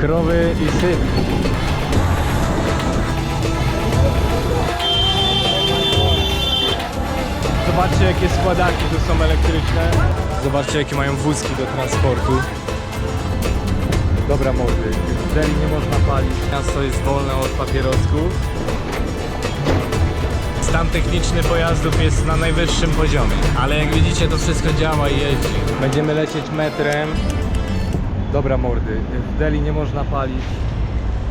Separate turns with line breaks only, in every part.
Krowy i syp. Zobaczcie jakie składaki tu są elektryczne. Zobaczcie jakie mają wózki do transportu. Dobra mordy, ten nie można palić. Miasto jest wolne od papierosków. Stan techniczny pojazdów jest na najwyższym poziomie, ale jak widzicie to wszystko działa i jeździ. Będziemy lecieć metrem. Dobra mordy, w Delhi nie można palić.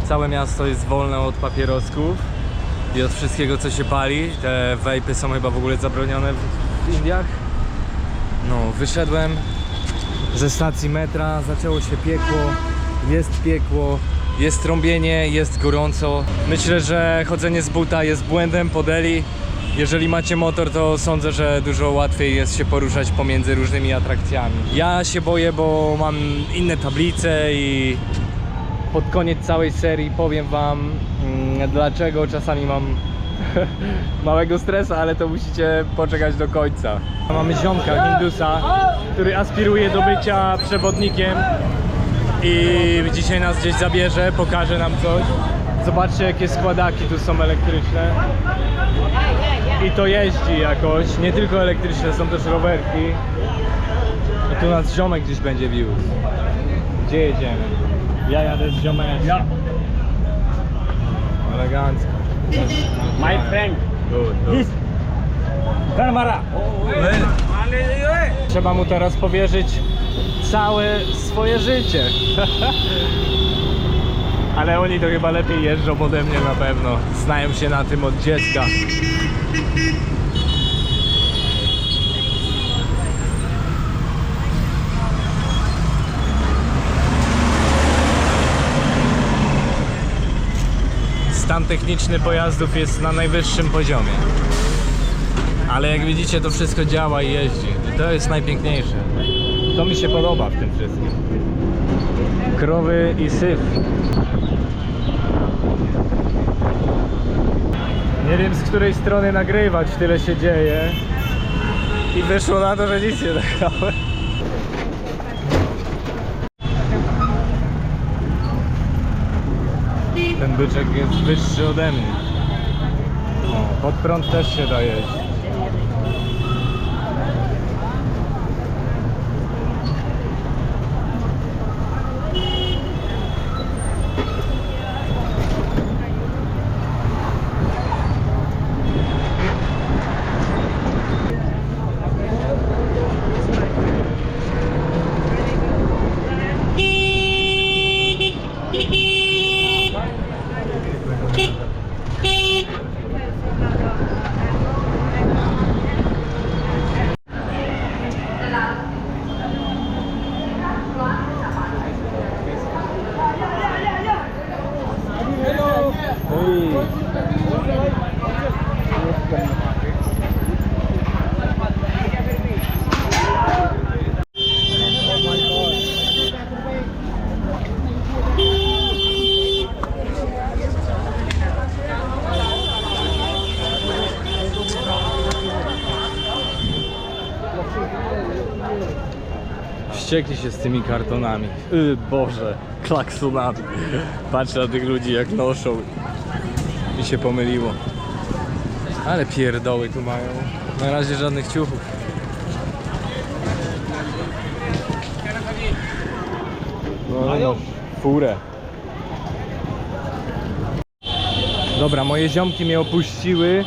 Całe miasto jest wolne od papierosków i od wszystkiego co się pali. Te wejpy są chyba w ogóle zabronione w, w Indiach. No, wyszedłem ze stacji metra, zaczęło się piekło, jest piekło, jest trąbienie, jest gorąco. Myślę, że chodzenie z buta jest błędem po Delhi. Jeżeli macie motor, to sądzę, że dużo łatwiej jest się poruszać pomiędzy różnymi atrakcjami. Ja się boję, bo mam inne tablice i pod koniec całej serii powiem wam mm, dlaczego czasami mam małego stresa, ale to musicie poczekać do końca. Mamy ziomka Hindusa, który aspiruje do bycia przewodnikiem i dzisiaj nas gdzieś zabierze, pokaże nam coś. Zobaczcie jakie składaki tu są elektryczne. I to jeździ jakoś, nie tylko elektryczne, są też rowerki. I tu nas ziomek gdzieś będzie wiózł. Gdzie jedziemy? Ja jadę z ziomeczkiem.
Ja.
Elegancko.
My friend.
Good, good.
Karmara.
Trzeba mu teraz powierzyć całe swoje życie. Ale oni to chyba lepiej jeżdżą ode mnie na pewno. Znają się na tym od dziecka. Stan techniczny pojazdów jest na najwyższym poziomie. Ale jak widzicie, to wszystko działa i jeździ. I to jest najpiękniejsze. To mi się podoba w tym wszystkim. Krowy i syf. Nie wiem z której strony nagrywać, tyle się dzieje. I wyszło na to, że nic nie nagrałem. Ten byczek jest wyższy ode mnie. O, pod prąd też się da jeździć. Hej. Wściekli się z tymi kartonami. Yy, Boże, klaksonami. Patrzę na tych ludzi jak noszą. Mi się pomyliło. Ale pierdoły tu mają. Na razie żadnych ciuchów. No, ale no, furę. Dobra, moje ziomki mnie opuściły.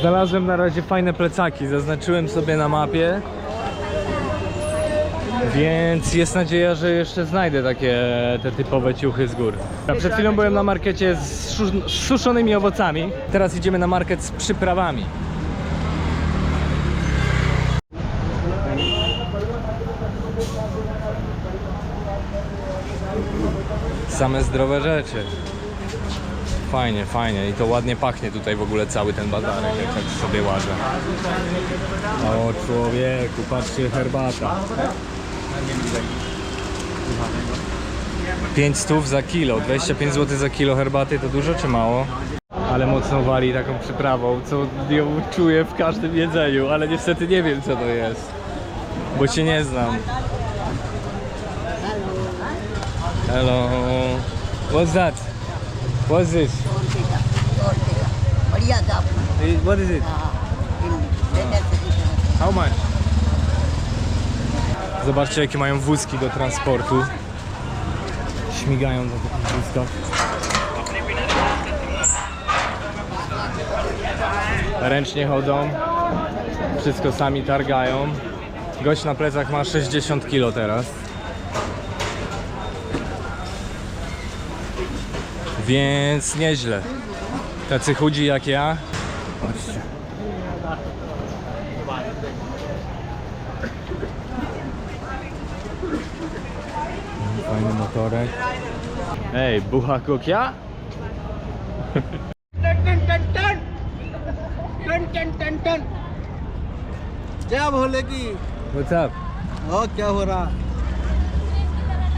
Znalazłem na razie fajne plecaki. Zaznaczyłem sobie na mapie. Więc jest nadzieja, że jeszcze znajdę takie te typowe ciuchy z gór. A przed chwilą byłem na markecie z, suszonymi owocami. Teraz idziemy na market z przyprawami. Same zdrowe rzeczy. Fajnie, fajnie i to ładnie pachnie tutaj w ogóle cały ten bazarek, jak tak sobie łażę. O człowieku, patrzcie herbata. 5 stów za kilo, 25 zł za kilo herbaty to dużo czy mało? Ale mocno wali taką przyprawą, co ją czuję w każdym jedzeniu, ale niestety nie wiem co to jest, bo cię nie znam. Hello. What's that? What's this? What is it? How much? Zobaczcie jakie mają wózki do transportu. Śmigają na takich wózkach. Ręcznie chodzą. Wszystko sami targają. Gość na plecach ma 60 kg teraz. Więc nieźle. Tacy chudzi jak ja. Patrzcie Fajny motorek. Ej, bucha kokia?
क्या बोले कि
What's up?
और क्या हो रहा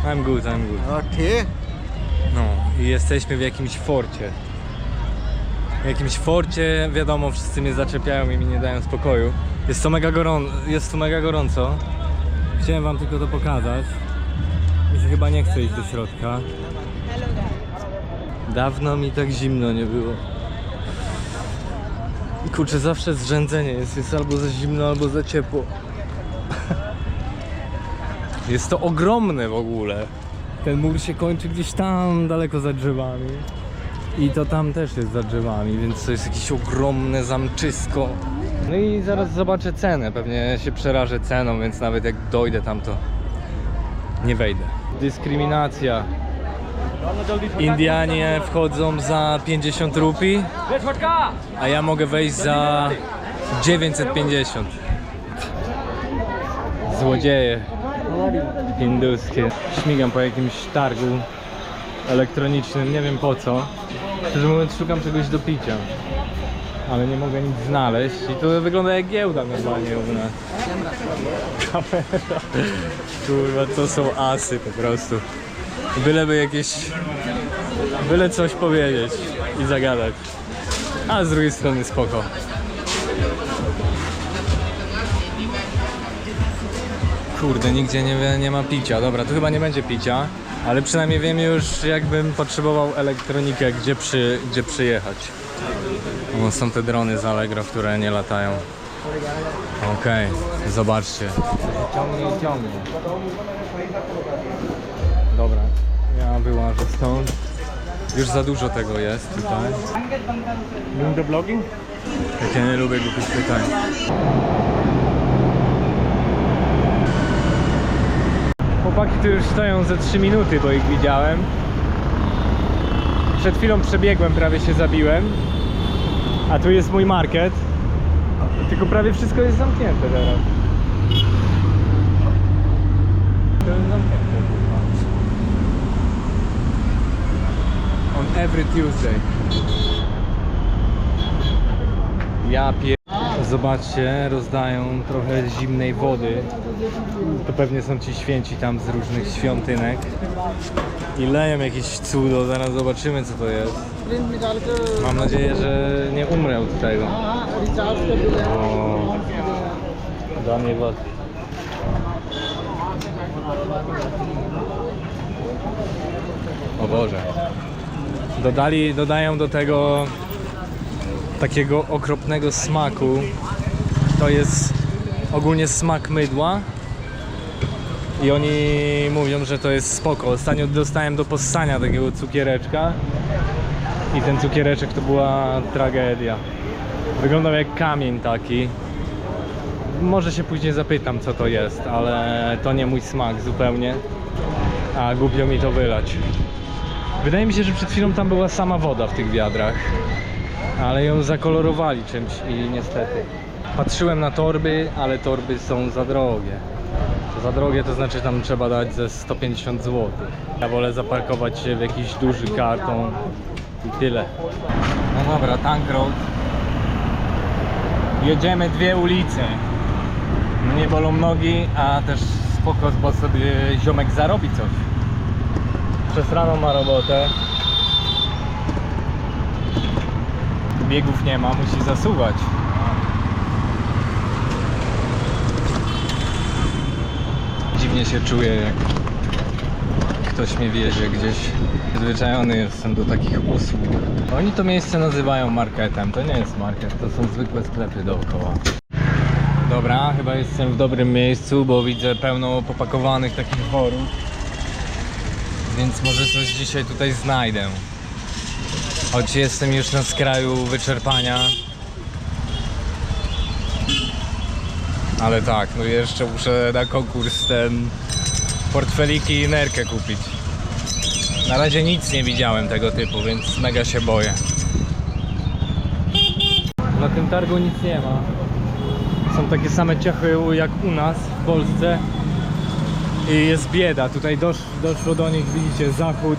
I'm good, I'm good.
और ठीक
No i jesteśmy w jakimś forcie. W jakimś forcie, wiadomo, wszyscy mnie zaczepiają i mi nie dają spokoju. Jest to mega gorąco, jest tu mega gorąco. Chciałem wam tylko to pokazać. Mi się chyba nie chce iść do środka. Dawno mi tak zimno nie było. Kurczę, zawsze zrzędzenie jest, jest albo za zimno, albo za ciepło. Jest to ogromne w ogóle. Ten mur się kończy gdzieś tam daleko za drzewami. I to tam też jest za drzewami, więc to jest jakieś ogromne zamczysko. No i zaraz zobaczę cenę. Pewnie się przerażę ceną, więc nawet jak dojdę tam, to nie wejdę. Dyskryminacja. Indianie wchodzą za 50 rupii, a ja mogę wejść za 950. Złodzieje hinduskie. Śmigam po jakimś targu elektronicznym, nie wiem po co. Szczerze mówiąc szukam czegoś do picia, ale nie mogę nic znaleźć i to wygląda jak giełda normalnie u nas. Kamera. Kurwa, to są asy po prostu. Byleby jakieś... Byle coś powiedzieć i zagadać. A z drugiej strony spoko. Kurde, nigdzie nie, nie ma picia. Dobra, tu chyba nie będzie picia, ale przynajmniej wiem już, jakbym potrzebował elektronikę, gdzie, przy, gdzie przyjechać. O, są te drony z Allegro, które nie latają. Okej, zobaczcie. Ciągnie i ciągnie. Dobra, ja wyłażę stąd. Już za dużo tego jest tutaj.
Doing the vlogging?
Jak ja nie lubię głupich pytań. Chłopaki tu już stoją ze 3 minuty, bo ich widziałem. Przed chwilą przebiegłem, prawie się zabiłem. A tu jest mój market. Tylko prawie wszystko jest zamknięte teraz. On every Tuesday. Ja pier... Zobaczcie, rozdają trochę zimnej wody. To pewnie są ci święci tam z różnych świątynek. I leją jakieś cudo, zaraz zobaczymy co to jest. Mam nadzieję, że nie umrę od tego. O, dla mnie was. O Boże. Dodali, dodają do tego takiego okropnego smaku. To jest ogólnie smak mydła. I oni mówią, że to jest spoko. Ostatnio dostałem do possania takiego cukiereczka. I ten cukiereczek to była tragedia. Wyglądał jak kamień taki. Może się później zapytam co to jest, ale to nie mój smak zupełnie. A głupio mi to wylać. Wydaje mi się, że przed chwilą tam była sama woda w tych wiadrach ale ją zakolorowali czymś i niestety. Patrzyłem na torby, ale torby są za drogie. Za drogie to znaczy tam trzeba dać ze 150 zł. Ja wolę zaparkować się w jakiś duży karton i tyle. No dobra, Tank Road. Jedziemy dwie ulice. Mnie bolą nogi, a też spoko, bo sobie ziomek zarobi coś. Przez rano ma robotę. Biegów nie ma, musi zasuwać. Dziwnie się czuję, jak ktoś mnie wiezie gdzieś Przyzwyczajony jestem do takich usług. Oni to miejsce nazywają marketem. To nie jest market, to są zwykłe sklepy dookoła. Dobra, chyba jestem w dobrym miejscu, bo widzę pełno popakowanych takich worów. Więc może coś dzisiaj tutaj znajdę. Choć jestem już na skraju wyczerpania. Ale tak, no jeszcze muszę na konkurs ten portfeliki i nerkę kupić. Na razie nic nie widziałem tego typu, więc mega się boję. Na tym targu nic nie ma. Są takie same ciachy jak u nas w Polsce. I jest bieda. Tutaj dosz, doszło do nich, widzicie, zachód.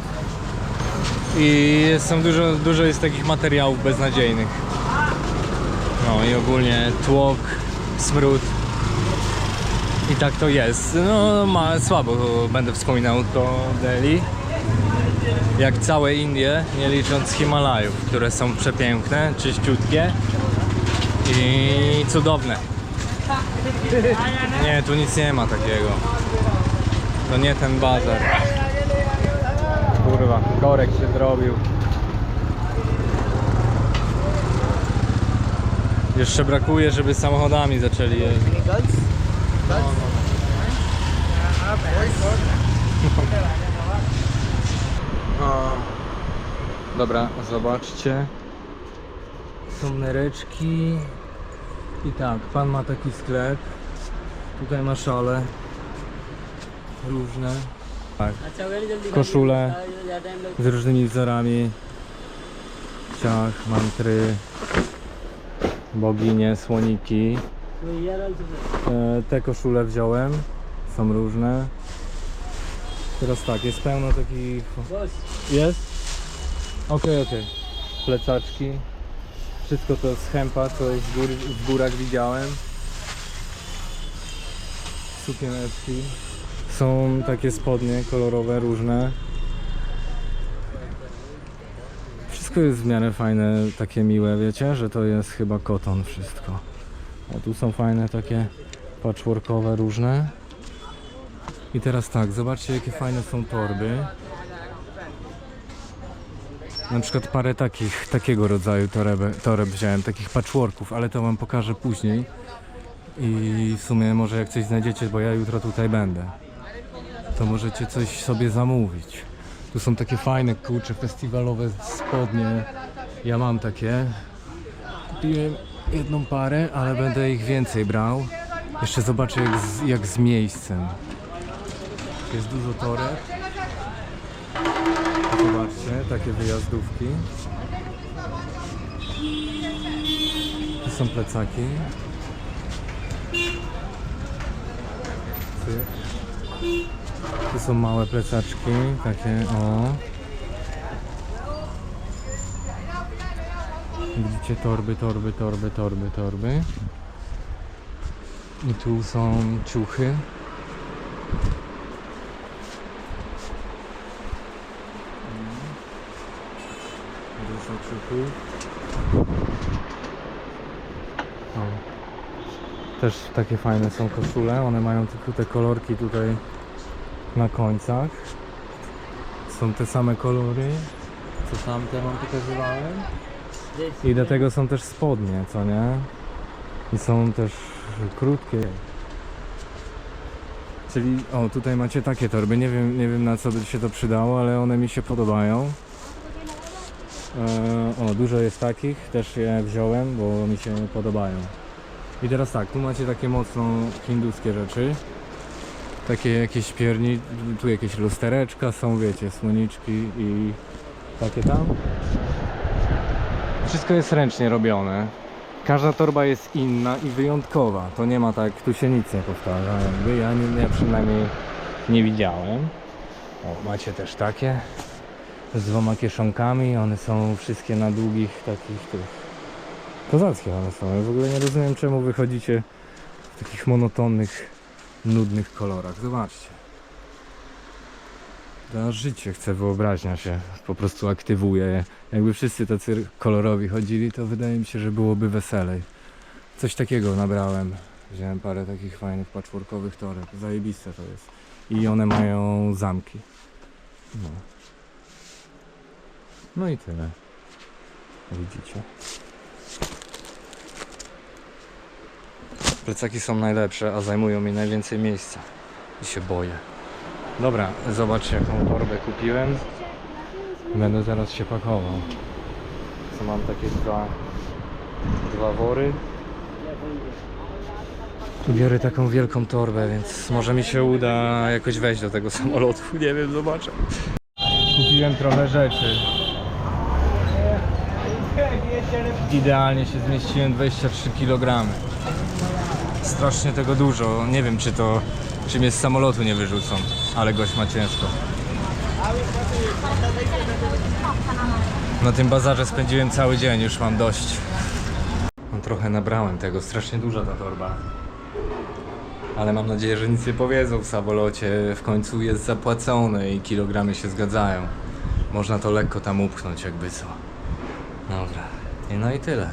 I są dużo, dużo jest takich materiałów beznadziejnych. No i ogólnie tłok, smród. I tak to jest. No ma, słabo będę wspominał to Delhi. Jak całe Indie, nie licząc Himalajów, które są przepiękne, czyściutkie i cudowne. Nie, tu nic nie ma takiego. To nie ten bazar. Kurwa, korek się zrobił. Jeszcze brakuje, żeby samochodami zaczęli jeździć. O. Dobra, zobaczcie. Są nereczki. I tak, pan ma taki sklep. Tutaj ma szale. Różne. Tak. Koszule z różnymi wzorami. Ciach, mantry. Boginie, słoniki. E, te koszule wziąłem. Są różne. Teraz tak, jest pełno takich. Jest? Okej, okej. Plecaczki. Wszystko to z hempa, co w, gór, w górach widziałem. Sukieneczki. Są takie spodnie kolorowe, różne. Wszystko jest w miarę fajne, takie miłe, wiecie, że to jest chyba koton wszystko. O, tu są fajne takie patchworkowe, różne. I teraz tak, zobaczcie jakie fajne są torby. Na przykład parę takich, takiego rodzaju toreb, toreb wziąłem, takich patchworków, ale to wam pokażę później. I w sumie może jak coś znajdziecie, bo ja jutro tutaj będę, to możecie coś sobie zamówić. Tu są takie fajne, kurcze, festiwalowe spodnie. Ja mam takie. Kupiłem jedną parę, ale będę ich więcej brał. Jeszcze zobaczę jak z, jak z miejscem. Jest dużo toreb. Zobaczcie, takie wyjazdówki. Tu są plecaki. Cyk. Tu są małe plecaczki, takie o. Widzicie torby, torby, torby, torby, torby. I tu są ciuchy. Tu są ciuchy. O. Też takie fajne są koszule. One mają tylko te kolorki tutaj na końcach. Są te same kolory, co tamte wam pokazywałem. I do tego są też spodnie, co nie? I są też krótkie. Czyli, o, tutaj macie takie torby. Nie wiem, nie wiem na co by się to przydało, ale one mi się podobają. E, o, dużo jest takich, też je wziąłem, bo mi się podobają. I teraz tak, tu macie takie mocno hinduskie rzeczy. Takie jakieś pierni, tu jakieś lustereczka są, wiecie, słoniczki i takie tam. Wszystko jest ręcznie robione. Każda torba jest inna i wyjątkowa. To nie ma tak, tu się nic nie powtarza. Jakby ja, nie, ja przynajmniej nie widziałem. O, macie też takie z dwoma kieszonkami. One są wszystkie na długich takich tych. Kozackie one są. Ja w ogóle nie rozumiem czemu wychodzicie w takich monotonnych, nudnych kolorach. Zobaczcie. Aż życie chce, wyobraźnia się po prostu aktywuje. Jakby wszyscy tacy kolorowi chodzili, to wydaje mi się, że byłoby weselej. Coś takiego nabrałem. Wziąłem parę takich fajnych patchworkowych toreb. Zajebiste to jest. I one mają zamki. No. No i tyle. Widzicie. Plecaki są najlepsze, a zajmują mi najwięcej miejsca. I się boję. Dobra, zobaczcie jaką torbę kupiłem. Będę zaraz się pakował. Co mam takie dwa, dwa wory. Biorę taką wielką torbę, więc może mi się uda jakoś wejść do tego samolotu. Nie wiem, zobaczę. Kupiłem trochę rzeczy. Idealnie się zmieściłem 23 kg. Strasznie tego dużo. Nie wiem czy to czy mnie z samolotu nie wyrzucą, ale gość ma ciężko. Na tym bazarze spędziłem cały dzień, już mam dość. No, trochę nabrałem tego, strasznie duża ta torba. Ale mam nadzieję, że nic nie powiedzą w samolocie. W końcu jest zapłacone i kilogramy się zgadzają. Można to lekko tam upchnąć, jakby co. Dobra. No i tyle.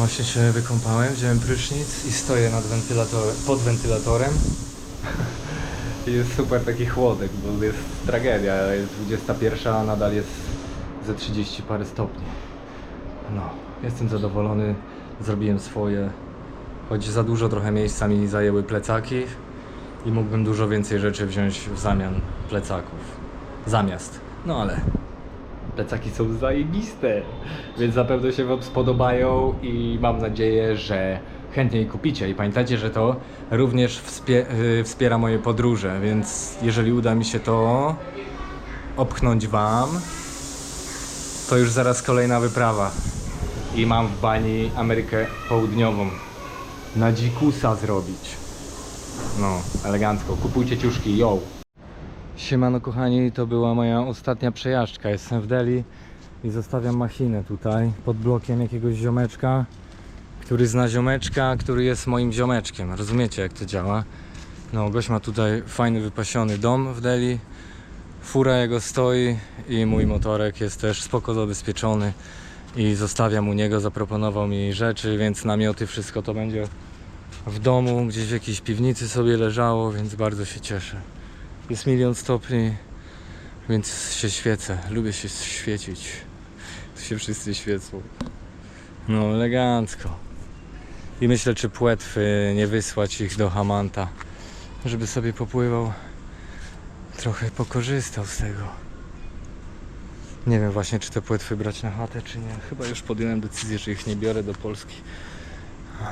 Właśnie się wykąpałem, wziąłem prysznic i stoję nad wentylatorem, pod wentylatorem. Jest super taki chłodek, bo jest tragedia. Jest 21, a nadal jest ze 30 parę stopni. No, jestem zadowolony. Zrobiłem swoje. Choć za dużo trochę miejsca mi zajęły plecaki i mógłbym dużo więcej rzeczy wziąć w zamian plecaków. Zamiast. No ale plecaki są zajebiste, więc na pewno się Wam spodobają i mam nadzieję, że chętnie je kupicie. I pamiętajcie, że to również wspie- y, wspiera moje podróże, więc jeżeli uda mi się to opchnąć Wam, to już zaraz kolejna wyprawa. I mam w bani Amerykę Południową. Na dzikusa zrobić. No, elegancko. Kupujcie ciuszki, yo! Siemano kochani, to była moja ostatnia przejażdżka. Jestem w Delhi i zostawiam machinę tutaj pod blokiem jakiegoś ziomeczka, który zna ziomeczka, który jest moim ziomeczkiem. Rozumiecie jak to działa? No, gość ma tutaj fajny, wypasiony dom w Delhi. Fura jego stoi i mój motorek jest też spoko zabezpieczony i zostawiam u niego, zaproponował mi rzeczy, więc namioty, wszystko to będzie w domu, gdzieś w jakiejś piwnicy sobie leżało, więc bardzo się cieszę. Jest milion stopni, więc się świecę. Lubię się świecić. Tu się wszyscy świecą. No, elegancko. I myślę, czy płetwy nie wysłać ich do Hamanta, żeby sobie popływał. Trochę pokorzystał z tego. Nie wiem właśnie, czy te płetwy brać na chatę, czy nie. Chyba już podjąłem decyzję, że ich nie biorę do Polski.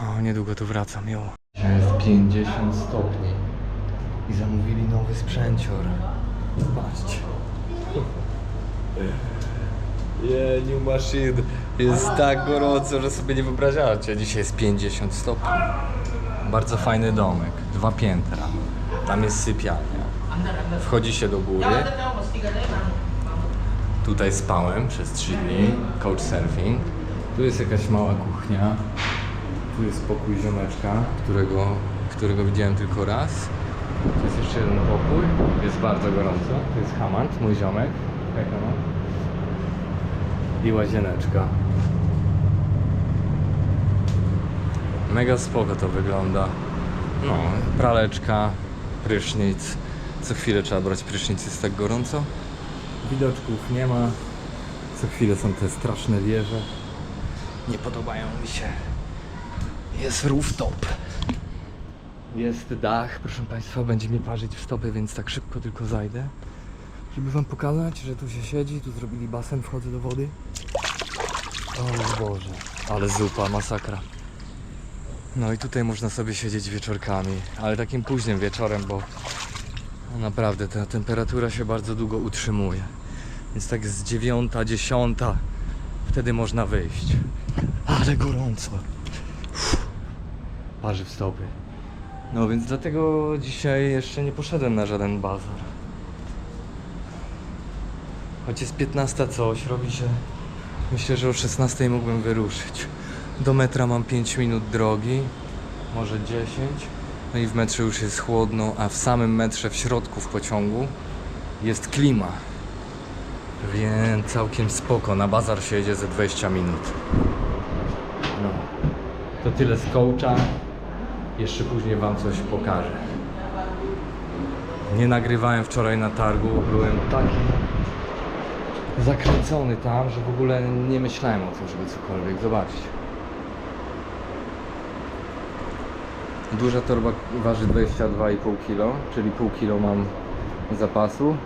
O, niedługo tu wracam, jo. Jest 50 stopni i zamówili nowy sprzęcior. Patrzcie. Yeah, new machine. Jest tak gorąco, że sobie nie wyobrażacie. Dzisiaj jest 50 stopni. Bardzo fajny domek, dwa piętra. Tam jest sypialnia. Wchodzi się do góry. Tutaj spałem przez 3 dni, couchsurfing. Tu jest jakaś mała kuchnia. Tu jest pokój ziomeczka, którego, którego widziałem tylko raz. Tu jest jeszcze jeden pokój. Jest bardzo gorąco. Tu jest Hamant, mój ziomek. Hej, Hamant. I łazieneczka. Mega spoko to wygląda. No, praleczka, prysznic. Co chwilę trzeba brać prysznic, jest tak gorąco. Widoczków nie ma. Co chwilę są te straszne wieże. Nie podobają mi się. Jest rooftop. Jest dach, proszę Państwa, będzie mi parzyć w stopy, więc tak szybko tylko zajdę. Żeby Wam pokazać, że tu się siedzi, tu zrobili basen, wchodzę do wody. O Boże, ale zupa, masakra. No i tutaj można sobie siedzieć wieczorkami, ale takim późnym wieczorem, bo naprawdę ta temperatura się bardzo długo utrzymuje. Więc tak z dziewiąta, dziesiąta, wtedy można wyjść. Ale gorąco. Parzy w stopy. No więc dlatego dzisiaj jeszcze nie poszedłem na żaden bazar. Choć jest 15 coś, robi się... Myślę, że o 16 mógłbym wyruszyć. Do metra mam 5 minut drogi, może 10. No i w metrze już jest chłodno, a w samym metrze w środku w pociągu jest klima. Więc całkiem spoko. Na bazar się jedzie ze 20 minut. No. To tyle z coacha. Jeszcze później Wam coś pokażę. Nie nagrywałem wczoraj na targu. Byłem taki zakręcony tam, że w ogóle nie myślałem o tym, żeby cokolwiek. Zobaczcie. Duża torba waży 22,5 kg, czyli pół kilo mam zapasu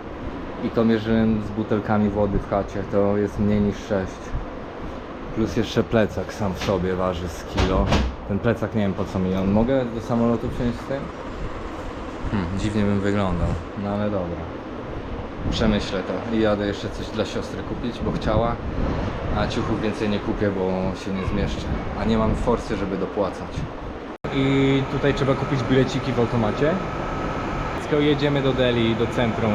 i to mierzyłem z butelkami wody w chacie, to jest mniej niż 6. Plus jeszcze plecak sam w sobie waży z kilo. Ten plecak nie wiem po co mi on. Mogę do samolotu wsiąść z tym? Hmm, dziwnie bym wyglądał, no ale dobra. Przemyślę to i jadę jeszcze coś dla siostry kupić, bo chciała, a ciuchów więcej nie kupię, bo się nie zmieszczę. A nie mam forsy, żeby dopłacać. I tutaj trzeba kupić bileciki w automacie. Tylko jedziemy do Delhi, do centrum,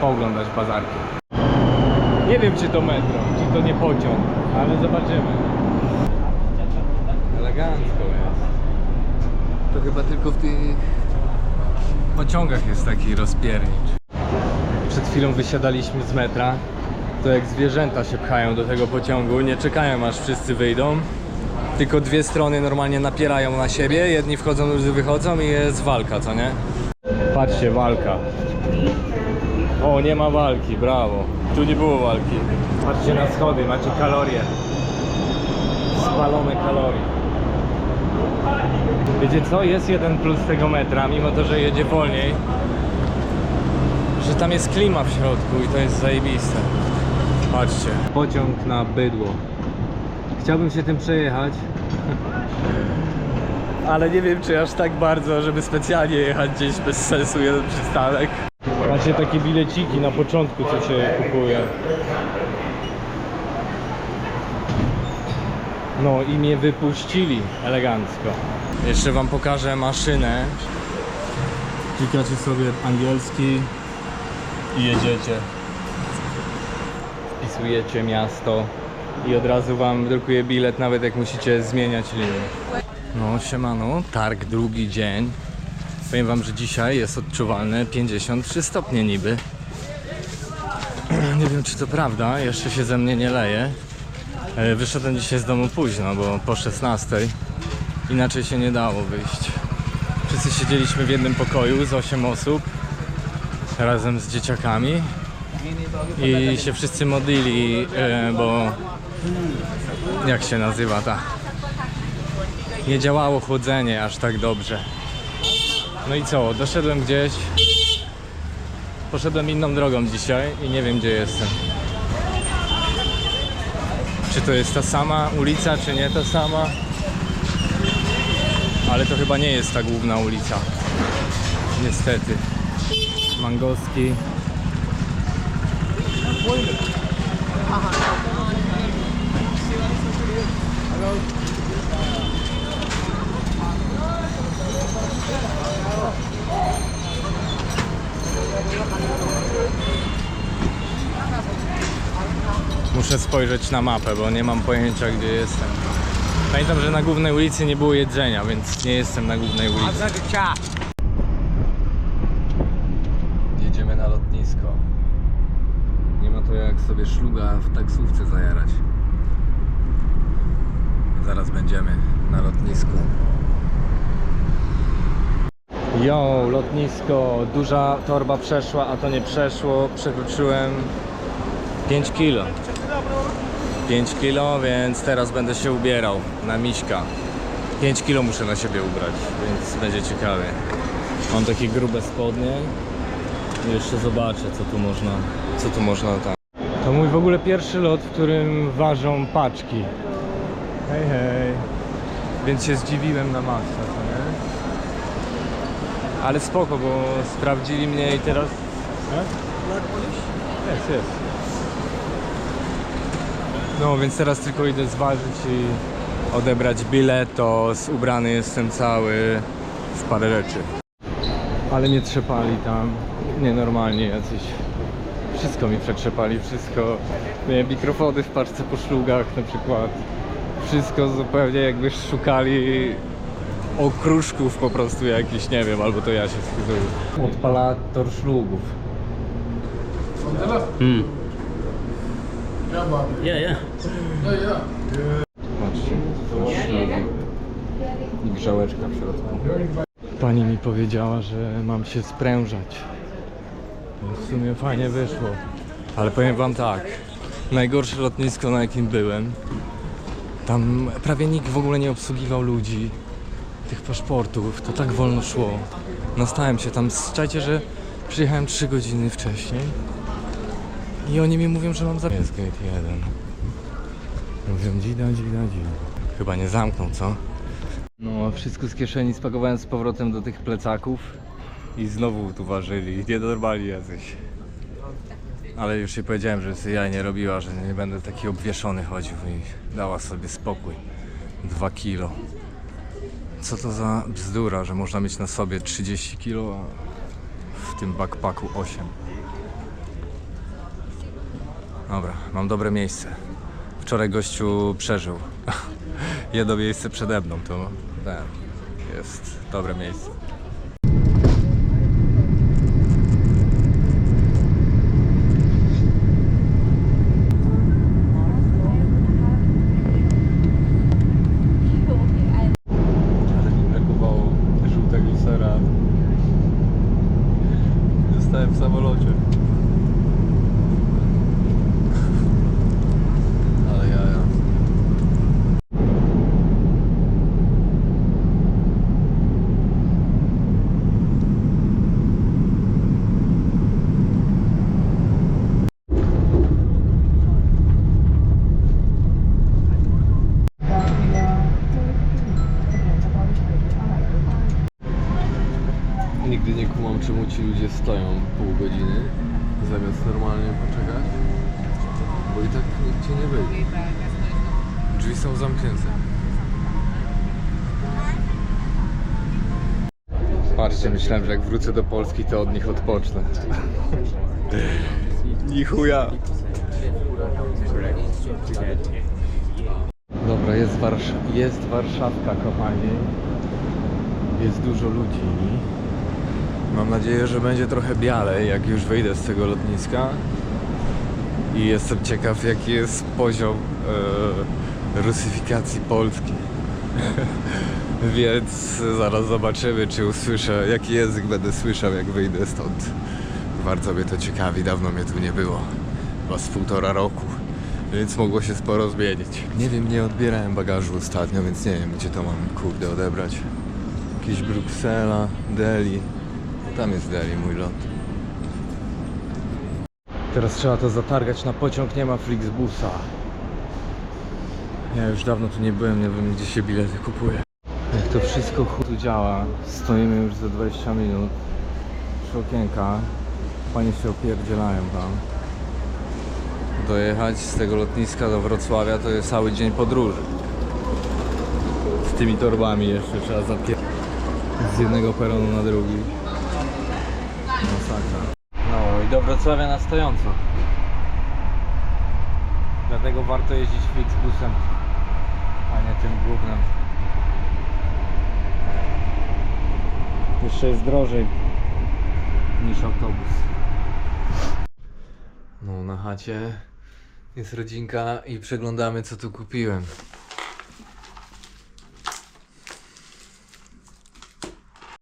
pooglądać bazarki. Nie wiem czy to metro, czy to nie pociąg, ale zobaczymy. Elegancko jest. To chyba tylko w tych pociągach jest taki rozpiernicz. Przed chwilą wysiadaliśmy z metra. To jak zwierzęta się pchają do tego pociągu, nie czekają aż wszyscy wyjdą. Tylko dwie strony normalnie napierają na siebie, jedni wchodzą, drudzy wychodzą i jest walka, co nie? Patrzcie, walka. O, nie ma walki, brawo. Tu nie było walki. Patrzcie na schody, macie kalorie. Spalone kalorie. Wiecie co? Jest jeden plus tego metra, mimo to, że jedzie wolniej. Że tam jest klima w środku i to jest zajebiste. Patrzcie. Pociąg na bydło. Chciałbym się tym przejechać. Ale nie wiem, czy aż tak bardzo, żeby specjalnie jechać gdzieś bez sensu jeden przystanek. Macie takie bileciki na początku, co się kupuje. No i mnie wypuścili elegancko. Jeszcze wam pokażę maszynę. Klikacie sobie angielski i jedziecie. Wpisujecie miasto i od razu wam drukuje bilet, nawet jak musicie zmieniać linię. No siemano, targ drugi dzień. Powiem wam, że dzisiaj jest odczuwalne 53 stopnie niby. Nie wiem czy to prawda, jeszcze się ze mnie nie leje. E, Wyszedłem dzisiaj z domu późno, bo po 16. Inaczej się nie dało wyjść. Wszyscy siedzieliśmy w jednym pokoju z 8 osób razem z dzieciakami i się wszyscy modlili, e, bo jak się nazywa ta? Nie działało chłodzenie aż tak dobrze. No i co, doszedłem gdzieś. Poszedłem inną drogą dzisiaj i nie wiem gdzie jestem. Czy to jest ta sama ulica, czy nie ta sama? Ale to chyba nie jest ta główna ulica. Niestety. Mangowski. Muszę spojrzeć na mapę, bo nie mam pojęcia gdzie jestem. Pamiętam, że na głównej ulicy nie było jedzenia, więc nie jestem na głównej ulicy. Jedziemy na lotnisko. Nie ma to jak sobie szluga w taksówce zajarać. Zaraz będziemy na lotnisku. Jo, lotnisko, duża torba przeszła, a to nie przeszło. Przekroczyłem 5 kilo. 5 kilo, więc teraz będę się ubierał na miśka. 5 kilo muszę na siebie ubrać, więc będzie ciekawie. Mam takie grube spodnie. I Jeszcze zobaczę, co tu można, co tu można tam. To mój w ogóle pierwszy lot, w którym ważą paczki. Hej, hej. Więc się zdziwiłem na maksa, co nie? Ale spoko, bo sprawdzili mnie i teraz... Jest, jest. No, więc teraz tylko idę zważyć i odebrać bilet, to ubrany jestem cały w parę rzeczy. Ale mnie trzepali tam, nienormalnie jacyś. Wszystko mi przetrzepali, wszystko. Miałem mikrofony w paczce po szlugach na przykład. Wszystko zupełnie jakby szukali okruszków po prostu jakiś, nie wiem, albo to ja się skupiłem. Odpalator szlugów.
Yeah, yeah.
Patrzcie, i grzałeczka w środku. Pani mi powiedziała, że mam się sprężać. Więc w sumie fajnie wyszło. Ale powiem wam tak, Najgorsze lotnisko, na jakim byłem. Tam prawie nikt w ogóle nie obsługiwał ludzi, tych paszportów, to tak wolno szło. Nastałem się tam, czajcie, że przyjechałem 3 godziny wcześniej i oni mi mówią, że mam za... Jest gate 1. Mówią dzida, dzida, dzida. Chyba nie zamkną, co? No, wszystko z kieszeni spakowałem z powrotem do tych plecaków i znowu tu ważyli. Nienormalni jacyś. Ale już jej powiedziałem, że sobie jaj nie robiła, że nie będę taki obwieszony chodził i dała sobie spokój. Dwa kilo. Co to za bzdura, że można mieć na sobie 30 kilo, a w tym backpacku 8. Dobra, mam dobre miejsce. Wczoraj gościu przeżył. Jedno miejsce przede mną, to jest dobre miejsce. Brakowało żółtego sera. Zostałem w samolocie. Wrócę do Polski, to od nich odpocznę. Ni chuja. Dobra, jest, Warsz- jest Warszawka, kochani. Jest dużo ludzi. Mam nadzieję, że będzie trochę bialej, jak już wyjdę z tego lotniska. I jestem ciekaw, jaki jest poziom e, rusyfikacji Polski. Więc zaraz zobaczymy, czy usłyszę, jaki język będę słyszał, jak wyjdę stąd. Bardzo mnie to ciekawi, dawno mnie tu nie było. Chyba z półtora roku. Więc mogło się sporo zmienić. Nie wiem, nie odbierałem bagażu ostatnio, więc nie wiem, gdzie to mam kurde odebrać. Jakieś Bruksela, Delhi. Tam jest Delhi, mój lot. Teraz trzeba to zatargać na pociąg, nie ma Flixbusa. Ja już dawno tu nie byłem, nie wiem gdzie się bilety kupuje. Jak to wszystko chu- tu działa, stoimy już za 20 minut przy okienka. Panie się opierdzielają tam. Dojechać z tego lotniska do Wrocławia to jest cały dzień podróży. Z tymi torbami jeszcze trzeba zapier... z jednego peronu na drugi. No i do Wrocławia na stojąco. Dlatego warto jeździć Flixbusem, a nie tym głównym. Jeszcze jest drożej niż autobus. No, na chacie jest rodzinka i przeglądamy co tu kupiłem.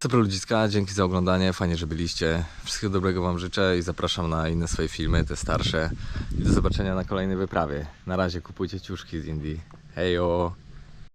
Super ludziska, dzięki za oglądanie, fajnie, że byliście. Wszystkiego dobrego Wam życzę i zapraszam na inne swoje filmy, te starsze. I do zobaczenia na kolejnej wyprawie. Na razie kupujcie ciuszki z Indii. Hejo!